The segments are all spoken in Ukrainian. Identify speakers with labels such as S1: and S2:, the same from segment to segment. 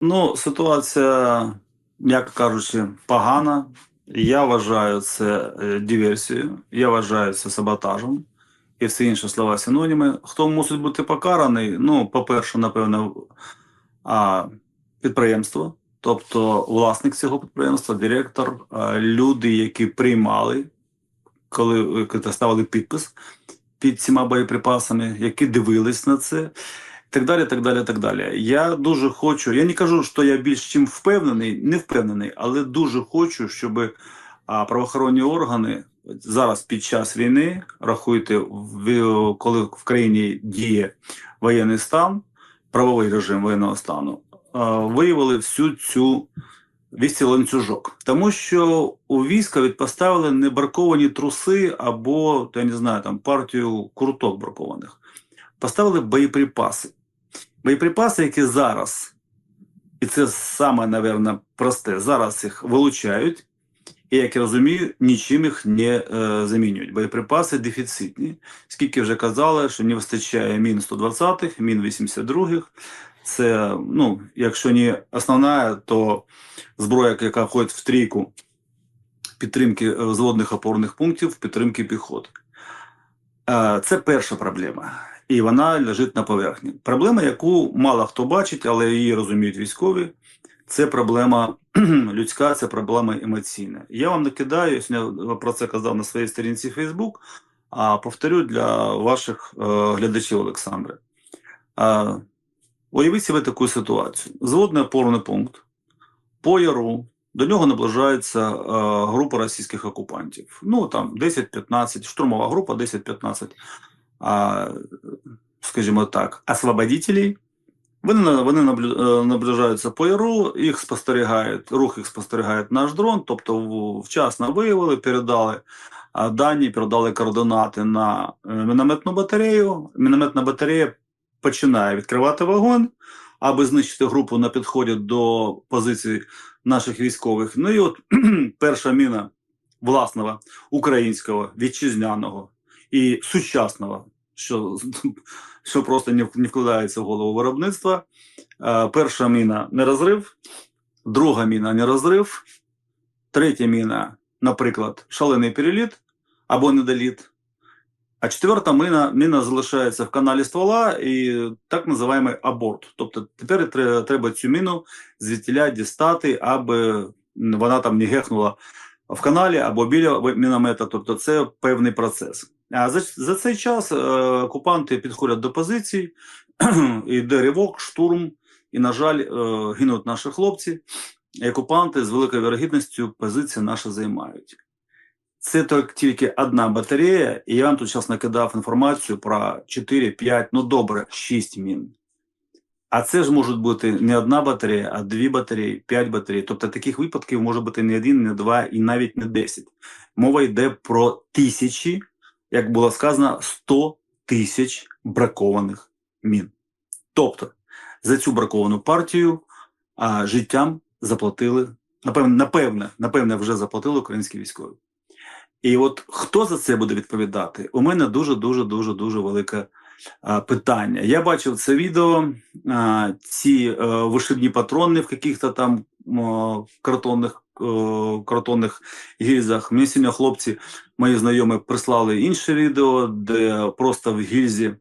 S1: Ну, ситуація, м'яко кажучи, погана. Я вважаю це е, диверсією, я вважаю це саботажем і всі інші слова синоніми. Хто мусить бути покараний? Ну, по-перше, напевно, а, підприємство, тобто власник цього підприємства, директор, люди, які приймали, коли е, ставили підпис під цими боєприпасами, які дивились на це. Так далі, так далі, так далі. Я дуже хочу. Я не кажу, що я більш чим впевнений, не впевнений, але дуже хочу, щоб правоохоронні органи зараз під час війни рахуйте, в, коли в країні діє воєнний стан, правовий режим воєнного стану, виявили всю цю цей ланцюжок. Тому що у війська відпоставили не браковані труси або, я не знаю, там партію курток бракованих. Поставили боєприпаси. Боєприпаси, які зараз, і це саме, напевно, просте, зараз їх вилучають, і, як я розумію, нічим їх не е, замінюють. Боєприпаси дефіцитні. Скільки вже казали, що не вистачає мін 120-х, мін 82-х. Це, ну, якщо не основна, то зброя, яка входить в трійку підтримки е, взводних опорних пунктів, підтримки піхоти. Е, Це перша проблема, і вона лежить на поверхні. Проблема, яку мало хто бачить, але її розуміють військові. Це проблема людська, це проблема емоційна. Я вам накидаю, я про це казав на своїй сторінці Facebook, а повторю для ваших е, глядачів Олександре. Е, уявіть себе таку ситуацію: зводний опорний пункт по яру. До нього наближається е, група російських окупантів. Ну там 10-15, штурмова група 10-15, е, скажімо так, освободителей. Вони вони е, наближаються по яру, їх спостерігають, рух їх спостерігає наш дрон, тобто вчасно виявили, передали дані, передали координати на е, мінометну батарею. Мінометна батарея починає відкривати вогонь, аби знищити групу на підході до позицій наших військових. Ну і от перша міна власного українського вітчизняного і сучасного, що, що просто не, вкладається в голову виробництва. Е, перша міна не розрив, друга міна не розрив, третя міна, наприклад, шалений переліт або недоліт. А четверта міна, міна залишається в каналі ствола і так називаємо аборт. Тобто тепер треба цю міну звідтіля дістати, аби вона там не гехнула в каналі або біля міномета. Тобто це певний процес. За, за цей час е, окупанти підходять до позицій, йде ривок, штурм, і, на жаль, е, гинуть наші хлопці. І окупанти з великою вірогідністю позиції наші займають. Це тільки одна батарея, і я вам тут зараз накидав інформацію про 4, 5, ну добре, 6 мін. А це ж можуть бути не одна батарея, а дві батареї, п'ять батарей. Тобто таких випадків може бути не один, не два і навіть не десять. Мова йде про тисячі, як було сказано, 100 тисяч бракованих мін. Тобто за цю браковану партію а, життям заплатили, напевне, напевне, напевне, вже заплатили українські військові. І от хто за це буде відповідати? У мене дуже дуже дуже дуже велике а, питання. Я бачив це відео, а, ці е, вишибні патрони в яких-то там о, картонних, о, картонних гільзах. Мені сьогодні хлопці, мої знайомі, прислали інше відео, де просто в гільзі.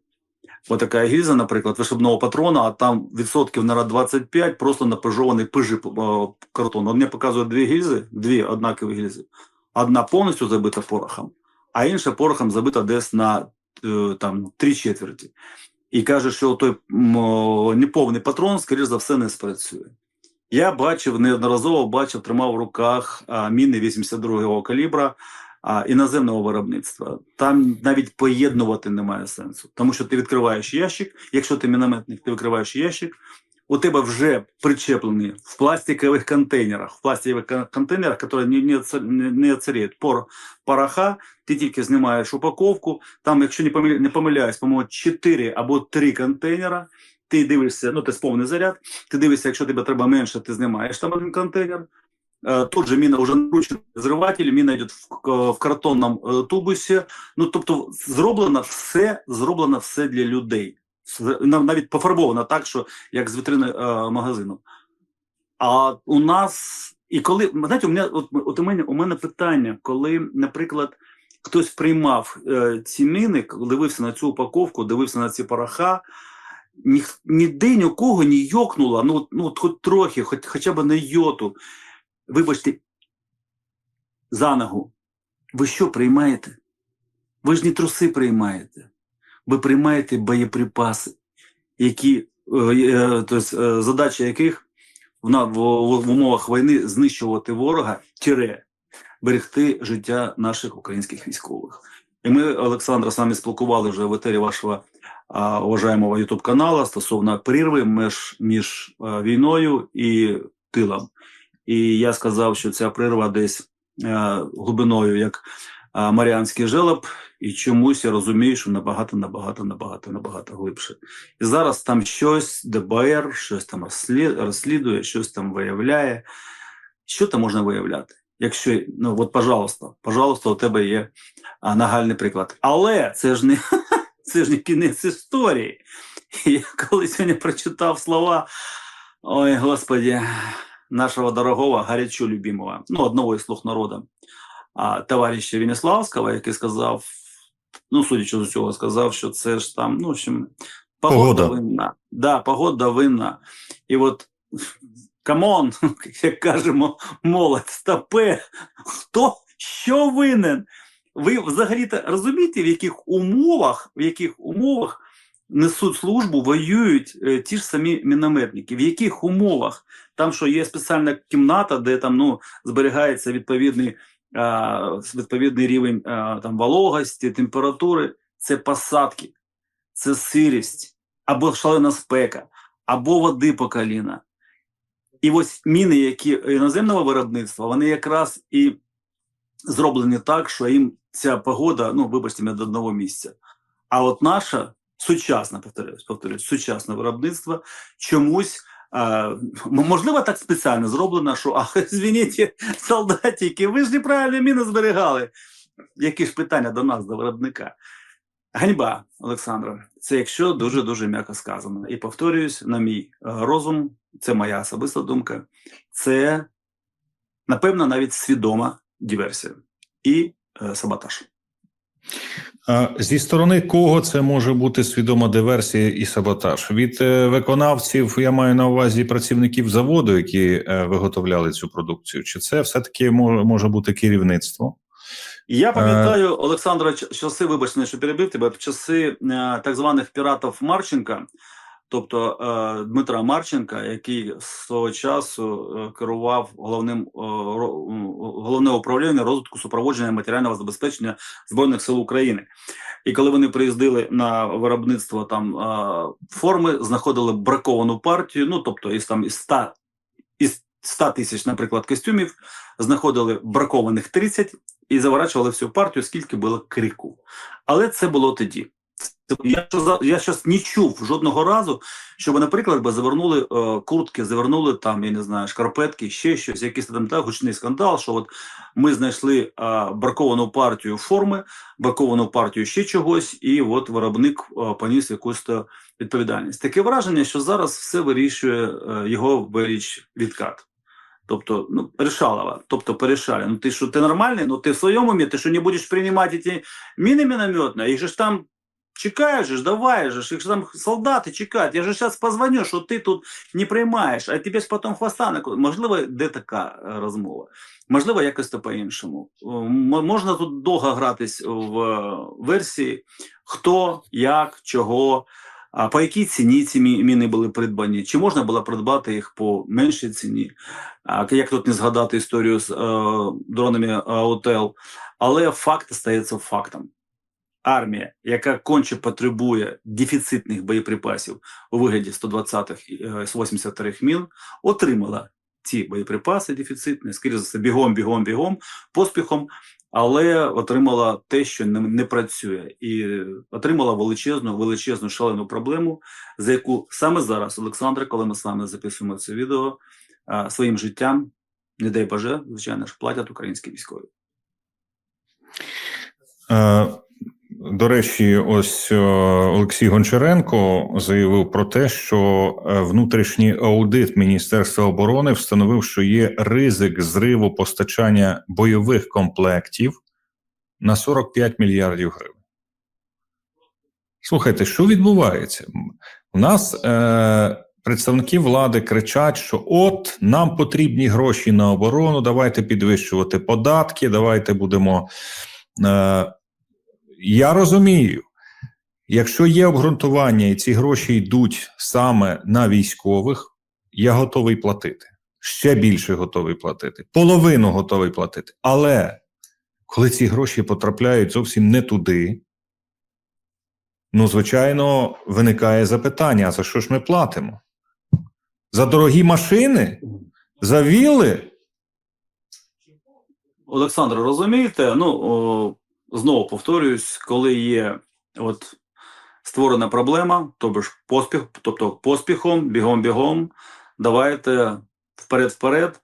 S1: Отака гільза, наприклад, вишибного патрона, а там відсотків на 25 просто напежований пижи о, картон. От мені показують дві гільзи, дві однакові гільзи. Одна повністю забита порохом, а інша порохом забита десь на е, там три четверті. І каже, що той неповний патрон, скоріш за все, не спрацює. Я бачив неодноразово бачив, тримав в руках міни 82-го калібра а, іноземного виробництва. Там навіть поєднувати немає сенсу, тому що ти відкриваєш ящик. Якщо ти мінометник, ти відкриваєш ящик. У тебе вже причеплені в пластикових контейнерах, в пластикових кон- контейнерах, які не, не, не, оцаріють пор, пороха, ти тільки знімаєш упаковку. Там, якщо не помиляюсь, по-моєму, 4 або 3 контейнера. Ти дивишся, ну це повний заряд. Ти дивишся, якщо тебе треба менше, ти знімаєш там один контейнер. Е, Тут же міна вже накручена взриватель, міна йде в, картонному е, тубусі. Ну тобто, зроблено все, зроблено все для людей. Навіть пофарбовано так, що як з вітрини е, магазину. А у нас, і коли знаєте, у мене от, от у мене у мене питання, коли, наприклад, хтось приймав е, ці міни, дивився на цю упаковку, дивився на ці пороха, ні, ніде ні у кого не йокнуло, ну, ну от хоч трохи, хоч, хоча б на йоту. Вибачте, за ногу. Ви що приймаєте? Ви ж не труси приймаєте. Ви приймаєте боєприпаси, які, тобто, задача яких в, в, в, умовах війни знищувати ворога, тире, берегти життя наших українських військових. І ми, Олександра, з вами спілкували вже в етері вашого уважаємого Ютуб каналу стосовно прірви між, між війною і тилом. І я сказав, що ця прірва десь глибиною, як Маріанський желоб, і чомусь я розумію, що набагато, набагато, набагато, набагато глибше. І зараз там щось ДБР, щось там розслідує, щось там виявляє. Що там можна виявляти? Якщо, ну от, пожалуйста, пожалуйста, у тебе є нагальний приклад. Але це ж не, це ж не кінець історії. І Я коли сьогодні прочитав слова, ой, господі, нашого дорогого, гарячо любимого, ну, одного із слуг народу, товариша Веніславського, який сказав, ну, судячи з усього, сказав, що це ж там, ну, в общем, погода,
S2: Погода.
S1: винна. Да, погода винна. І от, камон, як кажемо, молодь, стопе, хто що винен? Ви взагалі розумієте, в яких умовах, в яких умовах несуть службу, воюють е, ті ж самі мінометники? В яких умовах? Там що є спеціальна кімната, де там ну зберігається відповідний, а, відповідний рівень а, там вологості, температури. Це посадки, це сирість, або шалена спека, або води по коліна. І ось міни, які іноземного виробництва, вони якраз і зроблені так, що їм ця погода, ну вибачте мене до одного місця. А от наша сучасна, повторюсь, повторюсь, сучасне виробництво чомусь. А, можливо, так спеціально зроблено, що ах, звініть, солдатики, ви ж неправильно міни зберігали. Які ж питання до нас, до виробника? Ганьба, Олександра, це якщо дуже дуже м'яко сказано. І повторююсь, на мій е, розум, це моя особиста думка. Це напевно навіть свідома диверсія і е, саботаж.
S2: Зі сторони кого це може бути свідома диверсія і саботаж? Від е, виконавців я маю на увазі працівників заводу, які е, виготовляли цю продукцію. Чи це все таки може, бути керівництво?
S1: Я пам'ятаю, Олександра, часи, вибачте, що перебив тебе, часи так званих піратів Марченка, тобто е, Дмитра Марченка, який свого часу е, керував головним е, головне управління розвитку супроводження матеріального забезпечення Збройних сил України. І коли вони приїздили на виробництво там форми, знаходили браковану партію, ну тобто із там із 100, із 100 тисяч, наприклад, костюмів, знаходили бракованих 30 і заворачували всю партію, скільки було крику. Але це було тоді. Це- Я, я щас не чув жодного разу, щоб, наприклад, би завернули е, куртки, завернули там, я не знаю, шкарпетки, ще щось, якийсь там так гучний скандал, що от ми знайшли е, браковану партію форми, браковану партію ще чогось, і от виробник е, поніс якусь то відповідальність. Таке враження, що зараз все вирішує е, його виріч відкат. Тобто, ну, решалова, тобто порешали. Ну ти що, ти нормальний? Ну ти в своєму умі, ти що не будеш приймати ці міни мінометні? Їх же ж там чекають, же давай же їх же там солдати чекають. Я же зараз позвоню, що ти тут не приймаєш, а тебе ж потім хвоста накладуть. Можливо, де така е, розмова? Можливо, якось то по-іншому. Е, Можна тут довго гратись в е, версії, хто, як, чого, по якій ціні ці міни були придбані, чи можна було придбати їх по меншій ціні. Як тут не згадати історію з дронами АОТЕЛ, але факт стається фактом. Армія, яка конче потребує дефіцитних боєприпасів у вигляді 120-х і е, 82-х мін, отримала ці боєприпаси дефіцитні, скоріше за все, бігом, бігом, бігом, поспіхом, але отримала те, що не, не працює, і е, отримала величезну, величезну шалену проблему, за яку саме зараз, Олександре, коли ми з вами записуємо це відео, своїм життям, не дай Боже, звичайно ж, платять українські військові.
S2: Е, До речі, ось е, Олексій Гончаренко заявив про те, що е, внутрішній аудит Міністерства оборони встановив, що є ризик зриву постачання бойових комплектів на 45 мільярдів гривень. Слухайте, що відбувається? У нас е, представники влади кричать, що от нам потрібні гроші на оборону, давайте підвищувати податки, давайте будемо. Е, я розумію, якщо є обґрунтування і ці гроші йдуть саме на військових, я готовий платити. Ще більше готовий платити, половину готовий платити. Але коли ці гроші потрапляють зовсім не туди, ну, звичайно, виникає запитання: а за що ж ми платимо? За дорогі машини? За вілли?
S1: Олександр, розумієте? Ну о, знову повторююсь, коли є от створена проблема, тобто ж поспіх, тобто поспіхом, бігом-бігом, давайте вперед-вперед.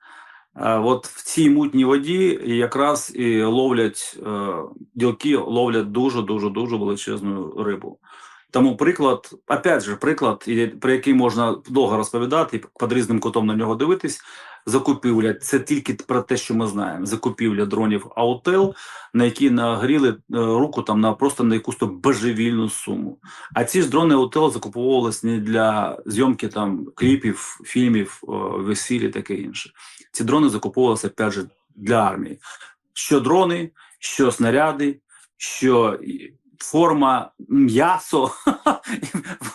S1: От в цій мутній воді якраз і ловлять е, ділки, ловлять дуже дуже дуже величезну рибу. Тому приклад, опять же, приклад, про який можна довго розповідати, під різним кутом на нього дивитись. Закупівля це тільки про те, що ми знаємо. Закупівля дронів Аутел, на які нагріли е, руку там на просто на якусь то божевільну суму. А ці ж дрони Аутел закуповувалися не для зйомки там кліпів, фільмів, е, таке інше. Ці дрони закуповувалися опять же для армії. Що дрони, що снаряди, що форма, м'ясо,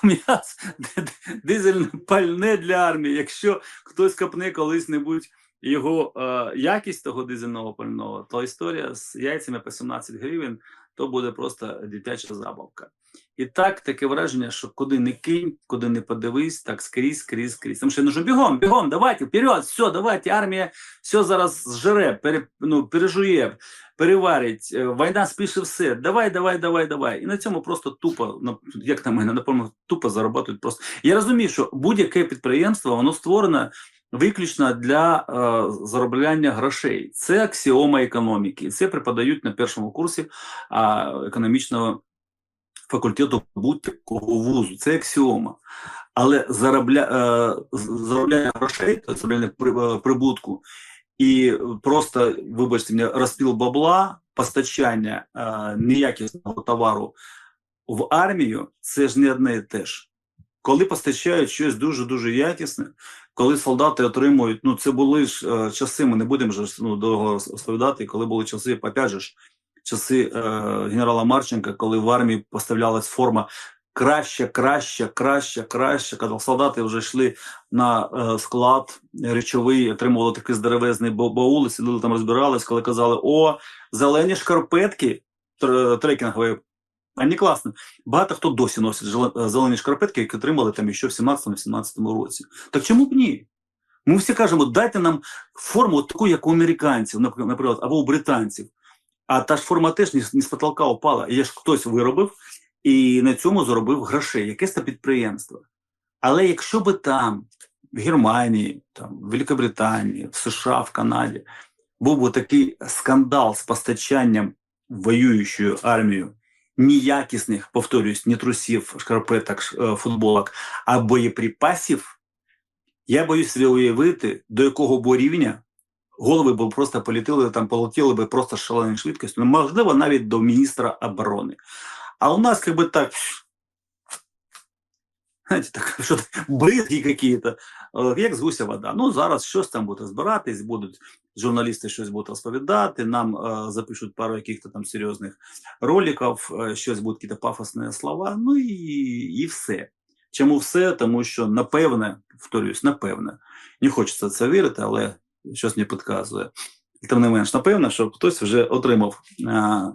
S1: дизельне пальне для армії. Якщо хтось копне колись-небудь його е, якість того дизельного пального, то історія з яйцями по 17 гривень, то буде просто дитяча забавка. І так таке враження, що куди не кинь, куди не подивись, так скрізь, скрізь, скрізь. Тому що ну що бігом, бігом, давайте, вперед, все, давайте, армія все зараз зжере, пере, ну, пережує, переварить, е, війна спише все. Давай, давай, давай, давай. І на цьому просто тупо, ну, як на мене, тупо заробляють просто. Я розумію, що будь-яке підприємство, воно створено виключно для е, заробляння грошей. Це аксіома економіки. Це преподають на першому курсі е, економічного факультету будь-якого вузу. Це аксіома. Але заробля, е, заробляння грошей, тобто заробляння е, прибутку, і просто, вибачте мене, розпіл бабла, постачання е, неякісного товару в армію це ж не одне і те ж. Коли постачають щось дуже дуже якісне, коли солдати отримують, ну це були ж е, часи, ми не будемо ж ну, довго розповідати, коли були часи, опять часи е, генерала Марченка, коли в армії поставлялась форма краще, краще, краще, краще. Коли солдати вже йшли на е, склад речовий, отримували такий здоровезний ба- баул, сиділи там розбирались, коли казали: о, зелені шкарпетки тр- трекінгові. Вони класно. Багато хто досі носить е, зелені шкарпетки, які отримали там ще в 17-18 році. Так чому б ні? Ми всі кажемо, дайте нам форму таку, як у американців, напр- наприклад, або у британців. А та ж форма теж не, з- потолка упала. Її ж хтось виробив і на цьому заробив грошей, якесь то підприємство. Але якщо би там, в Германії, там, в Великобританії, в США, в Канаді, був би такий скандал з постачанням воюючою армією неякісних, повторюсь, не трусів, шкарпеток, е, футболок, а боєприпасів, я боюсь уявити, до якого б рівня голови б просто полетіли, там полетіли би просто шаленою швидкістю, ну, можливо, навіть до міністра оборони. А у нас бы так, знаєте, так, що бризги якісь, як з гуся вода. Ну, зараз щось там буде збиратись, будуть журналісти щось будуть розповідати, нам е, запишуть пару яких-то там серйозних роликів, е, щось будуть якісь пафосні слова, ну і, і все. Чому все? Тому що, напевне, повторюсь, напевне, не хочеться це вірити, але щось мені підказує. Тим не менш, напевно, що хтось вже отримав а,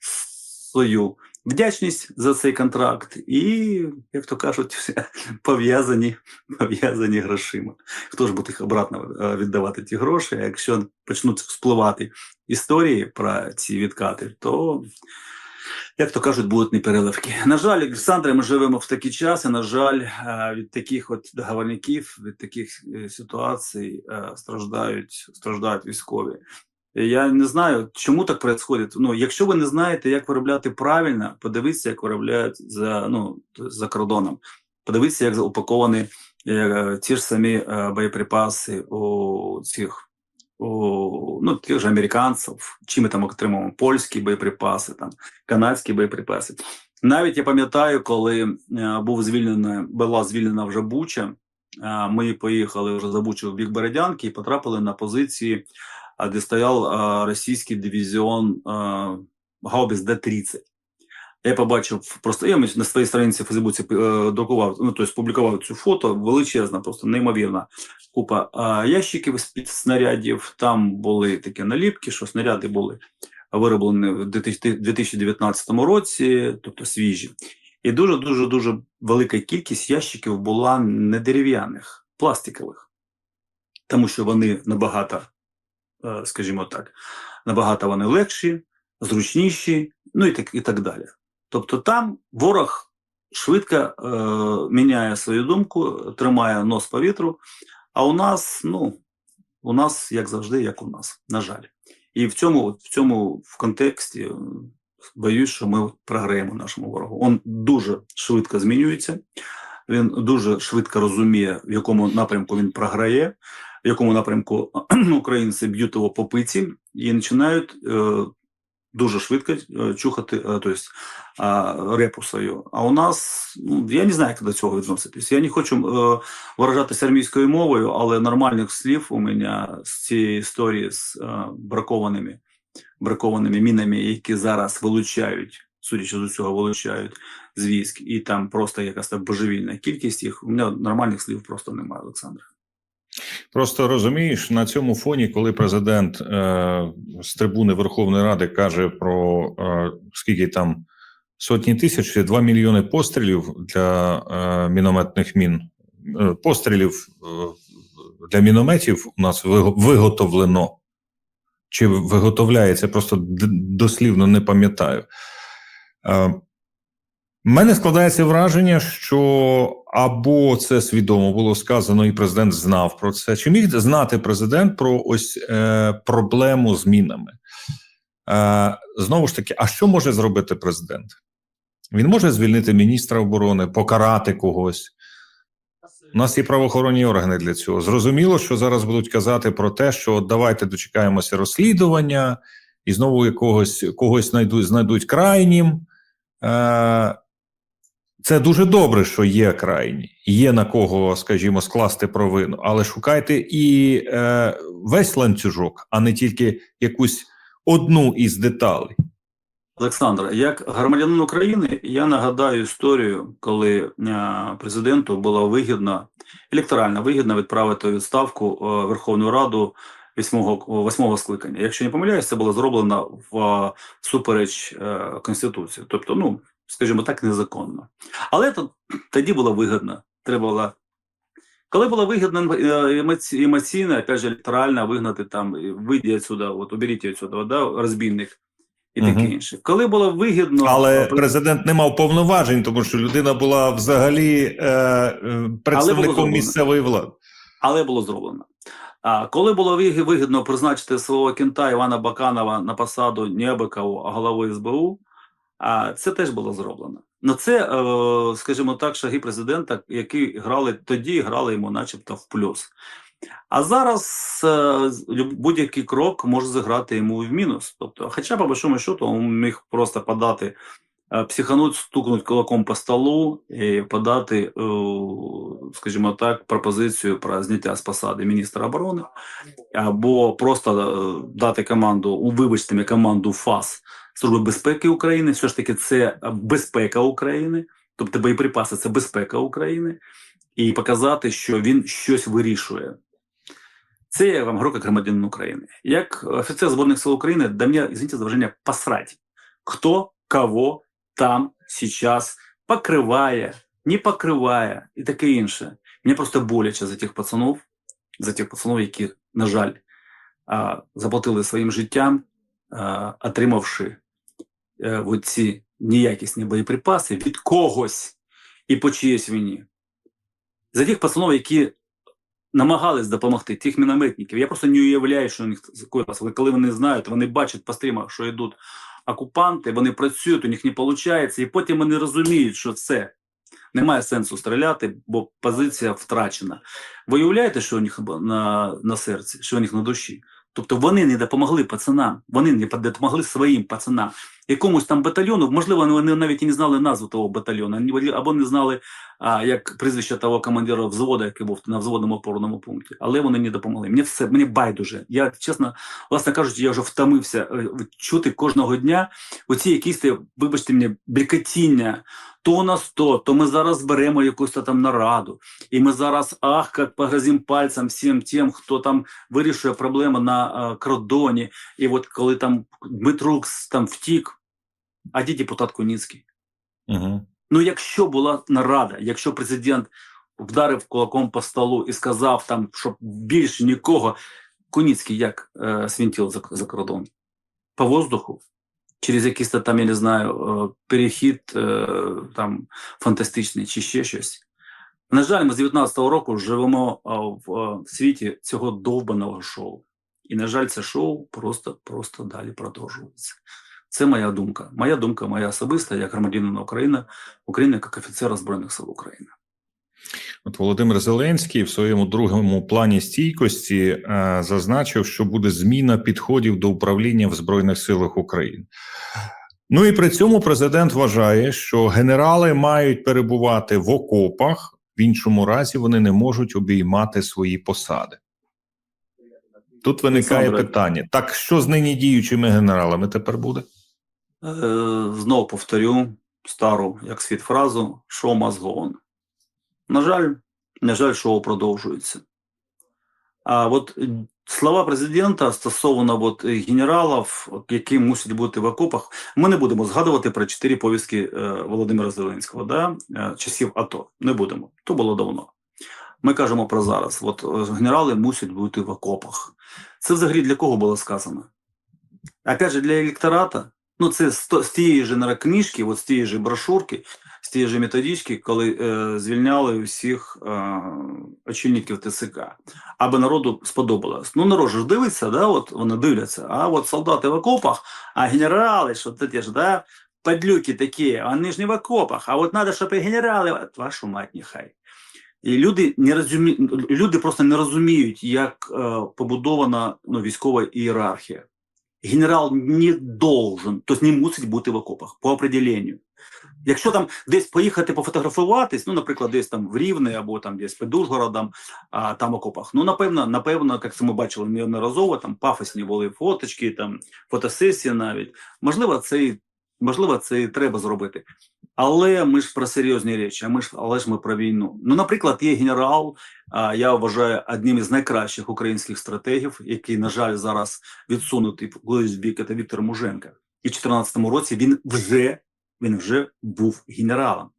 S1: свою вдячність за цей контракт, і, як то кажуть, пов'язані, пов'язані грошима. Хто ж буде їх обратно е, віддавати ті гроші? А якщо почнуть спливати історії про ці відкати, то, як то кажуть, будуть непереливки. На жаль, Олександре, ми живемо в такі часи. На жаль, е, від таких от договорників, від таких е, ситуацій е, страждають, страждають військові. Я не знаю, чому так відбувається. Ну, якщо ви не знаєте, як виробляти правильно, подивіться, як виробляють за, ну, за кордоном. Подивіться, як упаковані ті ж самі боєприпаси у цих ну, тих же американців, чи ми там отримуємо польські боєприпаси, там, канадські боєприпаси. Навіть я пам'ятаю, коли е, був звільнена, була звільнена вже Буча, ми поїхали вже за Бучу в бік Бередянки і потрапили на позиції, де стояв російський дивізіон Гаубіс Д-30. Я побачив просто я на своїй сторінці в Фейсбуці е, друкував, ну тобто публікував цю фото, величезна, просто неймовірна купа ящиків з-під снарядів. Там були такі наліпки, що снаряди були вироблені в 2019 році, тобто свіжі. І дуже дуже дуже велика кількість ящиків була не дерев'яних, пластикових, тому що вони набагато, е, скажімо так, набагато вони легші, зручніші, ну і так, і так далі. Тобто там ворог швидко е, міняє свою думку, тримає нос по вітру, а у нас, ну, у нас, як завжди, як у нас, на жаль. І в цьому, в цьому в контексті е, боюсь, що ми програємо нашому ворогу. Він дуже швидко змінюється, він дуже швидко розуміє, в якому напрямку він програє, в якому напрямку українці б'ють його по пиці і починають е, дуже швидко е, чухати, е, тобто е, репу свою. А у нас, ну, я не знаю, як до цього відноситись. Я не хочу виражатися армійською мовою, але нормальних слів у мене з цієї історії з бракованими, бракованими мінами, які зараз вилучають, судячи з усього, вилучають з військ, і там просто якась так божевільна кількість їх. У мене нормальних слів просто немає, Олександр.
S2: Просто розумієш, на цьому фоні, коли президент е, з трибуни Верховної Ради каже про е, скільки там сотні тисяч, чи 2 мільйони пострілів для е, мінометних мін, е, пострілів е, для мінометів у нас виготовлено. Чи виготовляється, просто дослівно не пам'ятаю. Е, мене складається враження, що або це свідомо було сказано, і президент знав про це. Чи міг знати президент про ось е, проблему з мінами? Е, знову ж таки, а що може зробити президент? Він може звільнити міністра оборони, покарати когось. У нас є правоохоронні органи для цього. Зрозуміло, що зараз будуть казати про те, що давайте дочекаємося розслідування, і знову якогось когось знайдуть, знайдуть крайнім. Е, це дуже добре, що є крайні, є на кого, скажімо, скласти провину, але шукайте і е, весь ланцюжок, а не тільки якусь одну із деталей.
S1: Олександр, як громадянин України, я нагадаю історію, коли е, президенту було вигідно, електорально вигідно відправити відставку е, Верховну Раду восьмого, восьмого скликання. Якщо не помиляюсь, це було зроблено в е, супереч Конституції. Тобто, ну, скажімо так, незаконно. Але то, тоді було вигідно. Треба було. Коли було вигідно е, емоційно, опять же, електорально вигнати там, вийдіть отсюда, от уберіть отсюда, да, розбійник і таке
S2: Мгм.
S1: інше. Коли було вигідно,
S2: Але
S1: е,
S2: президент не мав повноважень, тому що людина була взагалі е, е, представником місцевої влади.
S1: але було зроблено. А коли було виг- вигідно призначити свого кінта Івана Баканова на посаду не а голови СБУ, а це теж було зроблено. Ну це, е, скажімо так, шаги президента, які грали тоді, грали йому, начебто, в плюс. А зараз е, будь-який крок може зіграти йому в мінус. Тобто, хоча, по большому счету, він міг просто подати, психануть, стукнуть кулаком по столу і подати, е, скажімо так, пропозицію про зняття з посади міністра оборони, або просто е, дати команду, вибачте мені, команду ФАС Служби безпеки України. Все ж таки, це безпека України, тобто боєприпаси це безпека України, і показати, що він щось вирішує. Це я вам як громадянин України. Як офіцер Збройних сил України, да мне, извините за посрать, кто кого там сейчас покриває, не покриває і таке інше. Мені просто боляче за тих пацанов, за тих пацанов, які, на жаль, заплатили своїм життям, отримавши е, ці неякісні боєприпаси від когось і по чиїсь вині. За тих пацанов, які намагались допомогти тих мінометників. Я просто не уявляю, що у них. Коли вони знають, вони бачать по стрімах, що йдуть окупанти, вони працюють, у них не виходить, і потім вони розуміють, що це немає сенсу стріляти, бо позиція втрачена. Ви уявляєте, що у них на, на серці, що у них на душі? Тобто вони не допомогли пацанам, вони не допомогли своїм пацанам. Якомусь там батальйону, можливо, вони навіть і не знали назву того батальйону, або не знали, а, як прізвище того командира взводу, який був на взводному опорному пункті. Але вони не допомогли. Мені все мені байдуже. Я чесно, власне кажучи, я вже втомився е, чути кожного дня оці якісь, те, вибачте мені, брікотіння. То у нас то, ми зараз зберемо якусь там нараду, і ми зараз ах, як погрозим пальцем всім тим, хто там вирішує проблеми на е, кордоні. І от коли там Дмитрук там втік, а де депутат Куніцький?
S2: Угу.
S1: Ну, якщо була нарада, якщо президент вдарив кулаком по столу і сказав там, щоб більше нікого, Куніцький як е, свінтів за, за кордон? По воздуху? Через якийсь там, я не знаю, е, перехід е, там фантастичний чи ще щось. На жаль, ми з 19-го року живемо е, в світі цього довбаного шоу. І, на жаль, це шоу просто, просто далі продовжується. Це моя думка. Моя думка, моя особиста, як громадянина України, України як офіцера Збройних сил України.
S2: От Володимир Зеленський в своєму другому плані стійкості е, зазначив, що буде зміна підходів до управління в Збройних силах України. Ну і при цьому президент вважає, що генерали мають перебувати в окопах, в іншому разі вони не можуть обіймати свої посади. Тут виникає
S1: Олександре.
S2: питання: так що з нині діючими генералами тепер буде?
S1: Е, знову повторю стару, як світ фразу, шоу must go on. На жаль, на жаль, шоу продовжується. А от е, слова президента стосовно от, е, генералів, які мусять бути в окопах, ми не будемо згадувати про чотири повістки е, Володимира Зеленського, да? часів АТО. Не будемо. То було давно. Ми кажемо про зараз. От генерали мусять бути в окопах. Це взагалі для кого було сказано? Опять же, для електората. Ну, це з, тієї ж нейрокнижки, от з тієї ж брошурки, з тієї ж методички, коли е, звільняли усіх е, очільників ТСК. Аби народу сподобалось. Ну, народ ж дивиться, да, от вони дивляться, а от солдати в окопах, а генерали, що це ті ж, да, подлюки такі, вони ж не в окопах, а от треба, щоб і генерали, вашу мать, нехай. І люди не розумі... люди просто не розуміють, як е, побудована ну, військова ієрархія. Генерал не должен, тобто не мусить бути в окопах по определенню. Якщо там десь поїхати пофотографуватись, ну, наприклад, десь там в Рівне або там десь під Ужгородом, а там окопах, ну, напевно, напевно, як це ми бачили неодноразово, там пафосні були фоточки, там фотосесії навіть. Можливо, це і можливо, це і треба зробити. Але ми ж про серйозні речі, а ми ж, але ж ми про війну. Ну, наприклад, є генерал, а, я вважаю одним із найкращих українських стратегів, який, на жаль, зараз відсунутий в бік, це Віктор Муженко. І в 2014 році він вже, він вже був генералом.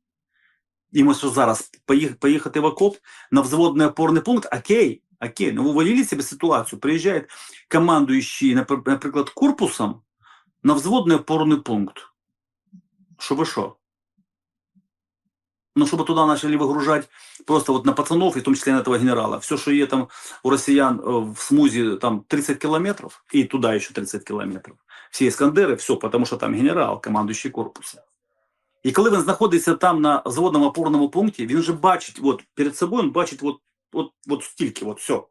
S1: І ми що зараз поїх- поїхати в окоп на взводний опорний пункт, окей, окей, ну ви уявили себе ситуацію, приїжджає командуючий, напр- наприклад, корпусом на взводний опорний пункт. Що ви що? Ну, чтобы туда начали выгружать просто вот на пацанов, и в том числе на этого генерала. Все, что есть там у россиян э, в смузе, там 30 километров, и туда еще 30 километров. Всі іскандери, все, тому що там генерал, командуючий корпусом. І коли він знаходиться там на заводному опорному пункті, він вже бачить, от перед собою він бачить от, от, от стільки, от все.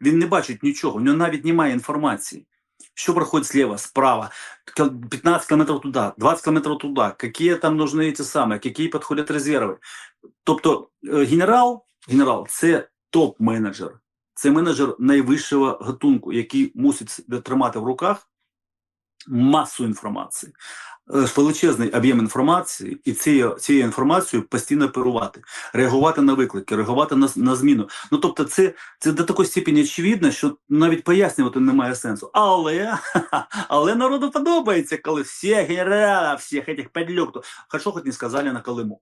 S1: Він не бачить нічого, у нього навіть немає інформації. Що проходить слева, справа, кил- 15 километров туда, 20 километров туда, какие там нужны эти самые, какие подходят резерви. Тобто е, генерал, генерал це топ-менеджер, це менеджер найвищого гатунку, який мусить тримати в руках масу інформації, е, величезний об'єм інформації, і цією, цією інформацією постійно оперувати, реагувати на виклики, реагувати на, на зміну. Ну тобто, це, це до такої степені очевидно, що навіть пояснювати немає сенсу. Але, але народу подобається, коли всі генерали, всіх этих подлюк, хорошо хоч не сказали на Колиму.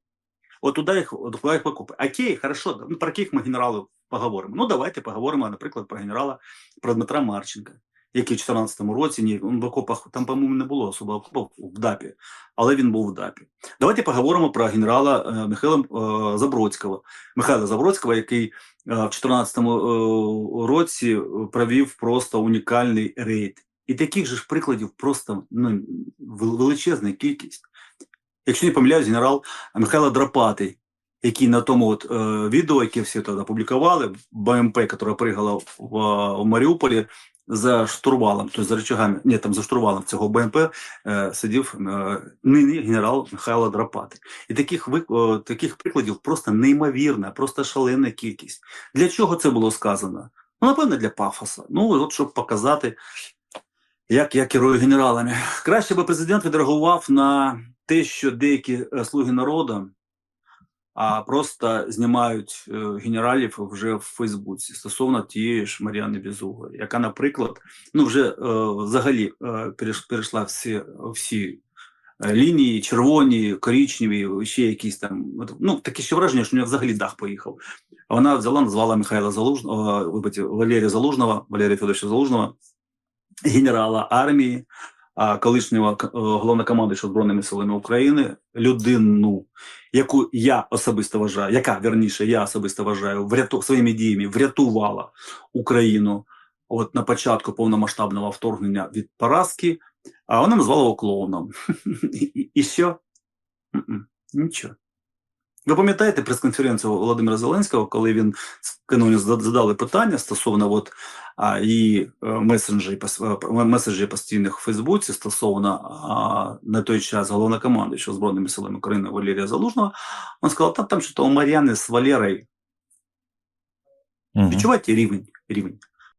S1: От туди їх, їх покупи. Окей, хорошо, ну, про яких ми генералів поговоримо? Ну, давайте поговоримо, наприклад, про генерала, про Дмитра Марченка, який в 14-му році, ні, в окопах, там, по-моєму, не було особо окопів в ДАПі, але він був в ДАПі. Давайте поговоримо про генерала е, Михайла е, Забродського. Михайла Забродського, який е, в 14-му е, році провів просто унікальний рейд. І таких же ж прикладів просто ну, величезна кількість. Якщо не помиляюсь, генерал Михайло Драпатий, який на тому от, е, відео, яке всі тоді опублікували, БМП, яке пригало в, в Маріуполі за штурвалом, тобто за рычагами, ні, там за штурвалом цього БМП е, сидів е, нині генерал Михайло Драпатий. І таких, ви- о, таких прикладів просто неймовірна, просто шалена кількість. Для чого це було сказано? Ну, напевно, для пафоса. Ну, от щоб показати, як я керую генералами. Краще би президент відреагував на те, що деякі е, слуги народу а просто знімають е, генералів вже в Фейсбуці стосовно тієї ж Мар'яни Безуглої, яка, наприклад, ну вже е, взагалі е, перейшла всі, всі лінії, червоні, коричневі, ще якісь там. Ну, таке ще враження, що у нього взагалі дах поїхав. А Вона взяла, назвала Михайла Залужного, вибачте, Валерія Залужного, Валерія Федоровича Залужного, генерала армії, колишнього е, головнокомандуючого Збройними силами України, людину, яку я особисто вважаю, яка верніше, я особисто вважаю, вряту своїми діями врятувала Україну от на початку повномасштабного вторгнення від поразки, а вона назвала його клоуном. І, що? Нічого. Ви пам'ятаєте прес-конференцію Володимира Зеленського, коли він скинули задали питання стосовно от, а, і месенджері месенджі, пос- е, меседжі постійних у Фейсбуці стосовно а, на той час головнокомандуючого Збройними силами України Валерія Залужного, він сказав, там, там що-то у Мар'яни з Валерою
S2: Угу.
S1: Відчуваєте рівень? рівень.